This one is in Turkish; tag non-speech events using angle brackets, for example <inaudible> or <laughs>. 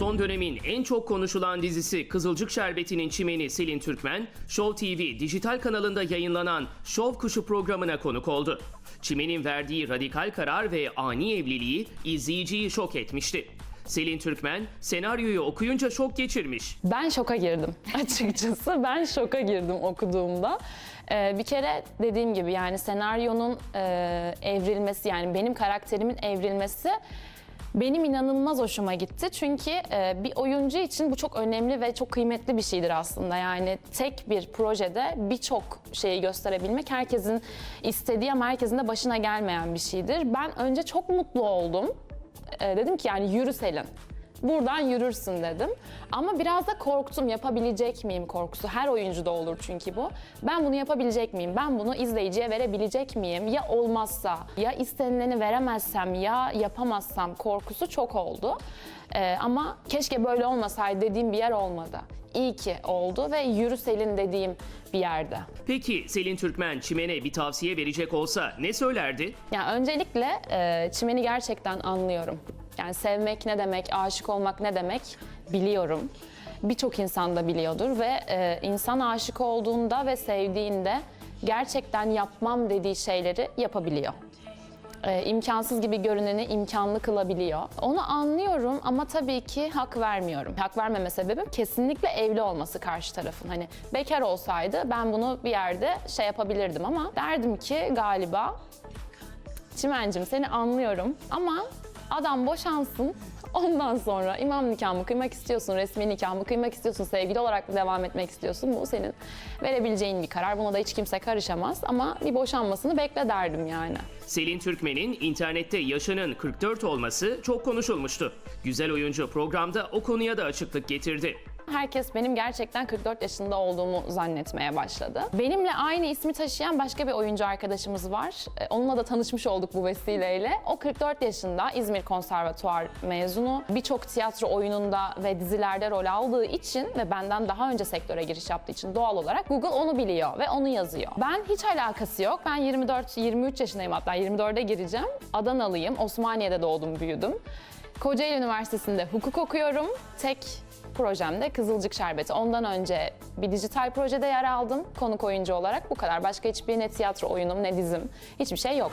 Son dönemin en çok konuşulan dizisi Kızılcık Şerbeti'nin çimeni Selin Türkmen, Show TV dijital kanalında yayınlanan Şov Kuşu programına konuk oldu. Çimen'in verdiği radikal karar ve ani evliliği izleyiciyi şok etmişti. Selin Türkmen senaryoyu okuyunca şok geçirmiş. Ben şoka girdim <laughs> açıkçası. Ben şoka girdim okuduğumda. Ee, bir kere dediğim gibi yani senaryonun e, evrilmesi yani benim karakterimin evrilmesi benim inanılmaz hoşuma gitti. Çünkü e, bir oyuncu için bu çok önemli ve çok kıymetli bir şeydir aslında. Yani tek bir projede birçok şeyi gösterebilmek herkesin istediği ama herkesin de başına gelmeyen bir şeydir. Ben önce çok mutlu oldum. E, dedim ki yani yürü Selin. Buradan yürürsün dedim. Ama biraz da korktum yapabilecek miyim korkusu. Her oyuncuda olur çünkü bu. Ben bunu yapabilecek miyim? Ben bunu izleyiciye verebilecek miyim? Ya olmazsa, ya istenileni veremezsem, ya yapamazsam korkusu çok oldu. Ee, ama keşke böyle olmasaydı dediğim bir yer olmadı. İyi ki oldu ve yürü Selin dediğim bir yerde. Peki Selin Türkmen Çimen'e bir tavsiye verecek olsa ne söylerdi? Yani öncelikle e, çimeni gerçekten anlıyorum. Yani sevmek ne demek, aşık olmak ne demek biliyorum. Birçok insan da biliyordur ve e, insan aşık olduğunda ve sevdiğinde gerçekten yapmam dediği şeyleri yapabiliyor. E, imkansız gibi görüneni imkanlı kılabiliyor. Onu anlıyorum ama tabii ki hak vermiyorum. Hak vermeme sebebim kesinlikle evli olması karşı tarafın. Hani bekar olsaydı ben bunu bir yerde şey yapabilirdim ama derdim ki galiba Çimencim seni anlıyorum ama adam boşansın. Ondan sonra imam nikah mı kıymak istiyorsun, resmi nikah mı kıymak istiyorsun, sevgili olarak mı devam etmek istiyorsun? Bu senin verebileceğin bir karar. Buna da hiç kimse karışamaz ama bir boşanmasını bekle derdim yani. Selin Türkmen'in internette yaşının 44 olması çok konuşulmuştu. Güzel oyuncu programda o konuya da açıklık getirdi. Herkes benim gerçekten 44 yaşında olduğumu zannetmeye başladı. Benimle aynı ismi taşıyan başka bir oyuncu arkadaşımız var. Ee, Onunla da tanışmış olduk bu vesileyle. O 44 yaşında İzmir Konservatuar mezunu. Birçok tiyatro oyununda ve dizilerde rol aldığı için ve benden daha önce sektöre giriş yaptığı için doğal olarak Google onu biliyor ve onu yazıyor. Ben hiç alakası yok. Ben 24-23 yaşındayım hatta 24'e gireceğim. Adanalıyım. Osmaniye'de doğdum, büyüdüm. Kocaeli Üniversitesi'nde hukuk okuyorum. Tek projemde Kızılcık Şerbeti. Ondan önce bir dijital projede yer aldım konuk oyuncu olarak. Bu kadar. Başka hiçbir ne tiyatro oyunum ne dizim hiçbir şey yok.